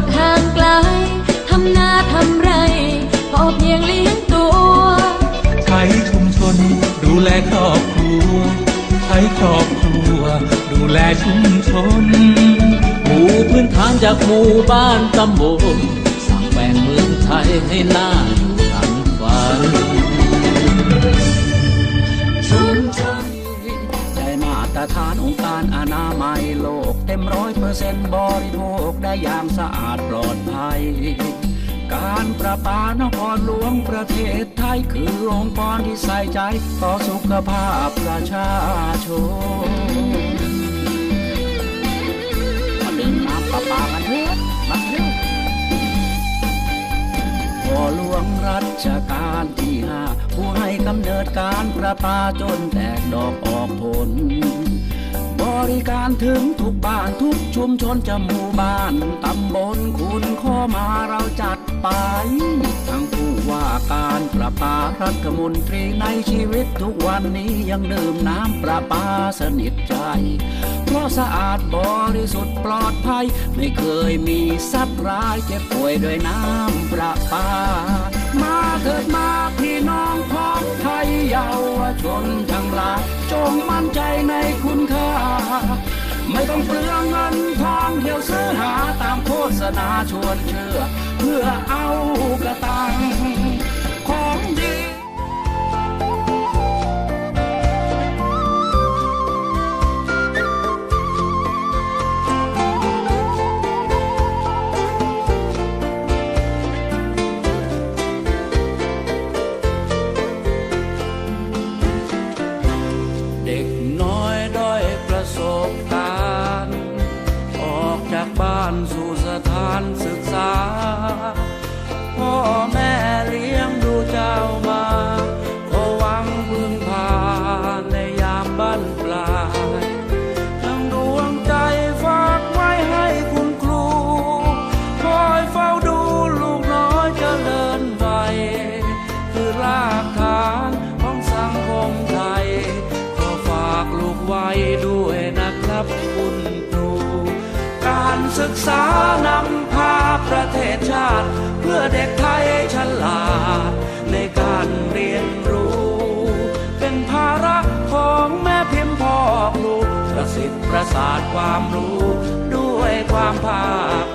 ดห่างไกล ทำนาทำไร พอเพียงเลี้ยงตัว ใช้ชุมชน ดูแลครอบครัว ใช้ครอบครัว ดูแลชุมชน หมู่พื้นฐานจากหมู่บ้านตำบลสร้างแบ่งเมืองไทยให้น่าอยู่ทันฝันชุมชนได้มาตรฐานองค์การอนามัยโลก เต็มร้อยเปอร์เซ็นต์บริโภคได้อย่างสะอาดปลอดภัย การประปานครหลวงประเทศไทยคือองค์กรที่ใส่ใจต่อสุขภาพประชาชนมาดื่มน้ำประปากันเถอะมาเร็วพ่อหลวงรัชกาลที่ห้าผู้ให้กำเนิดการประปาจนแตกดอกออกผล ริการถึงทุกบ้านทุกชุมชนจะหมู่บ้านตำบลคุณข้อมาเราจัดไป ทั้งผู้ว่าการประปารัฐมนตรีในชีวิตทุกวันนี้ยังดื่มน้ำประปาสนิทใจ เพราะสะอาดบริสุทธิ์ปลอดภัย ไม่เคยมีสัตว์ร้ายเจ็บป่วยด้วยน้ำประปา มาเถิดมาพี่น้องพ้องไทยเยาวชนทั้ง งมั่นใจในคุณค่า ไม่ต้องเปลืองเงินทองเที่ยวซื้อหาตามโฆษณาชวนเชื่อ เพื่อเอากระตังของ การศึกษานำพาประเทศชาติ เพื่อเด็กไทยฉลาด ในการเรียนรู้ เป็นภาระของแม่พิมพ์พ่อครูประสิทธิ์ประสาทความรู้ ด้วยความภาค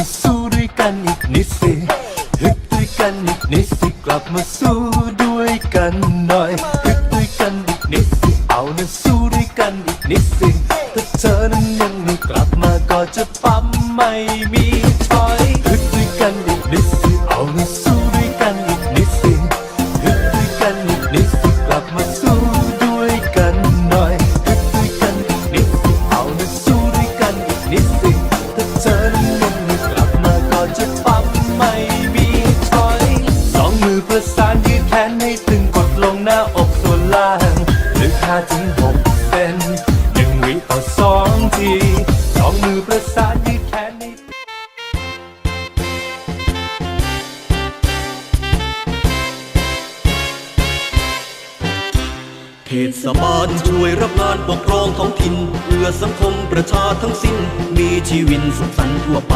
มาสู้ด้วยกันอีกนิดสิฮึกด้วยกันอีกนิดสิกลับมาสู้ด้วยกันหน่อยฮึกด้วยกันอีกนิดสิเอานะสู้ด้วยกันอีกนิดสิถ้าเธอนั้นยังไม่กลับมาก็จะปั๊มไม่มี ประสานยืดแขนให้ตึงกดลงหน้าอกส่วนล่างลึกห้าถึงหกเซนหนึ่งวิต่อสองทีสองมือประสานยืดแขนให้เทศบาลช่วยรับงานปกครองท้องถิ่นเพื่อสังคมประชาทั้งสิ้น มีชีวิตสุขสันต์ทั่วไป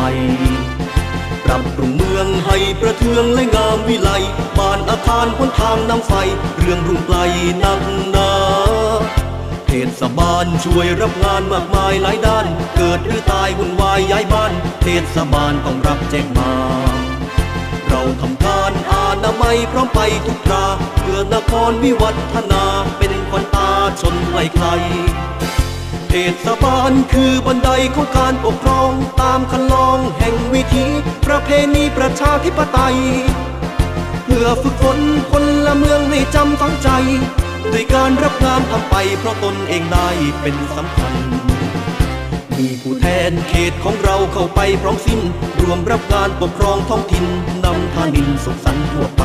ปรับปรุงเมืองให้ประเทืองและงามวิไลบ้านอาคารหนทางน้ำไฟ เรื่องรุ่งไกลนักหนาเทศบาลช่วยรับงานมากมายหลายด้าน เกิดหรือตายวุ่นวายย้ายบ้าน เทศบาลต้องรับแจ้งมาเราทำการอานาไมัยพร้อมไปทุกคราเพื่อนครวิวัฒนาเป็นควันตาชนไกลใคร เทศบาลคือบันไดของการปกครอง ตามคันลองแห่งวิถีประเพณีประชาธิปไตย เพื่อฝึกฝนคนละเมืองให้จำฝังใจด้วยการรับงานทำไปเพราะตนเองได้เป็นสำคัญ มีผู้แทนเขตของเราเข้าไปพร้อมสิ้น รวมรับการปกครองท้องถิ่นนำทานินสุขสันต์ทั่วไป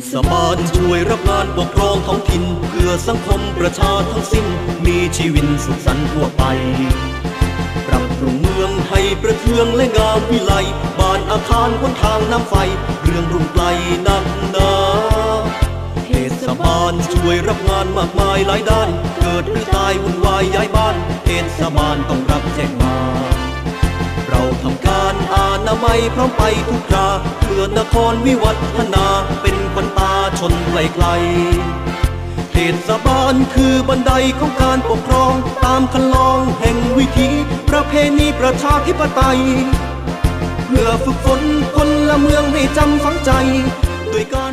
เทศบาลช่วยรับงานปกครองท้องถิ่นเพื่อสังคมประชาทั้งสิ้น มีชีวิตสุขสันต์ทั่วไป ปรับปรุงเมืองให้ประเทืองและงามวิไลบ้านอาคารหนทางน้ำไฟ เรื่องรุ่งไกลนักหนาเทศบาลช่วยรับงานมากมายหลายด้าน เกิดหรือตายวุ่นวายย้ายบ้านเทศบาลต้องรับแจ้งมา เราทำการอานาไมัยพร้อมไปทุกคราเพื่อนครวิวัฒนาเป็นควันตาชนไกลไกลเทศบาลคือบันไดของการปกครอง ตามคันลองแห่งวิถีประเพณีประชาธิปไตยเพื่อฝึกฝนคนละเมืองให้จำฝังใจ ด้วยการ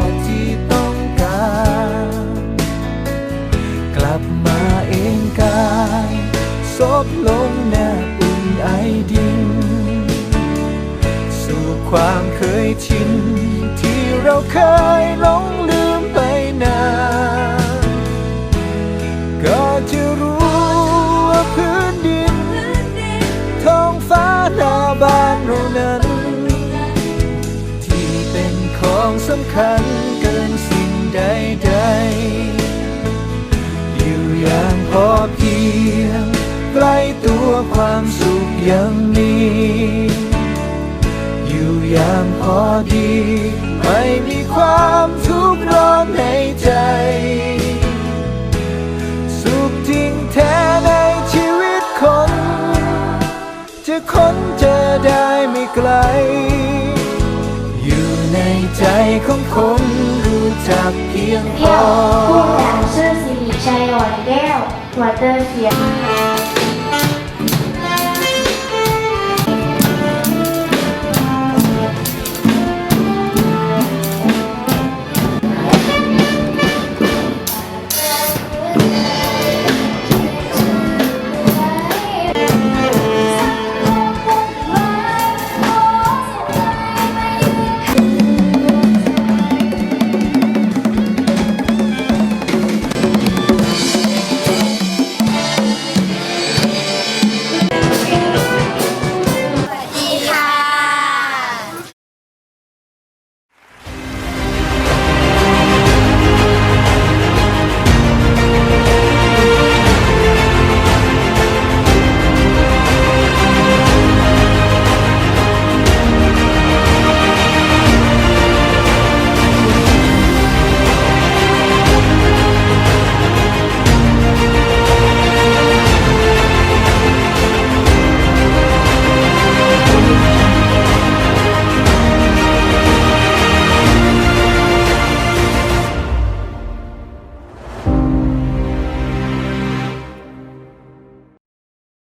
บลงหน้าอุ่นไอดิน สู่ความเคยชิน ที่เราเคยหลงลืม ความสุขยังมีอยู่อย่างพอดี ไม่มีความทุกข์ร้อนในใจ สุขจริงแท้ในชีวิตคน จะค้นเจอได้ไม่ไกล อยู่ในใจของคนรู้จักเพียงพ，อผู้หลังชื่อสิริชัยอ่อนแก้วหัวเตอร์เสียง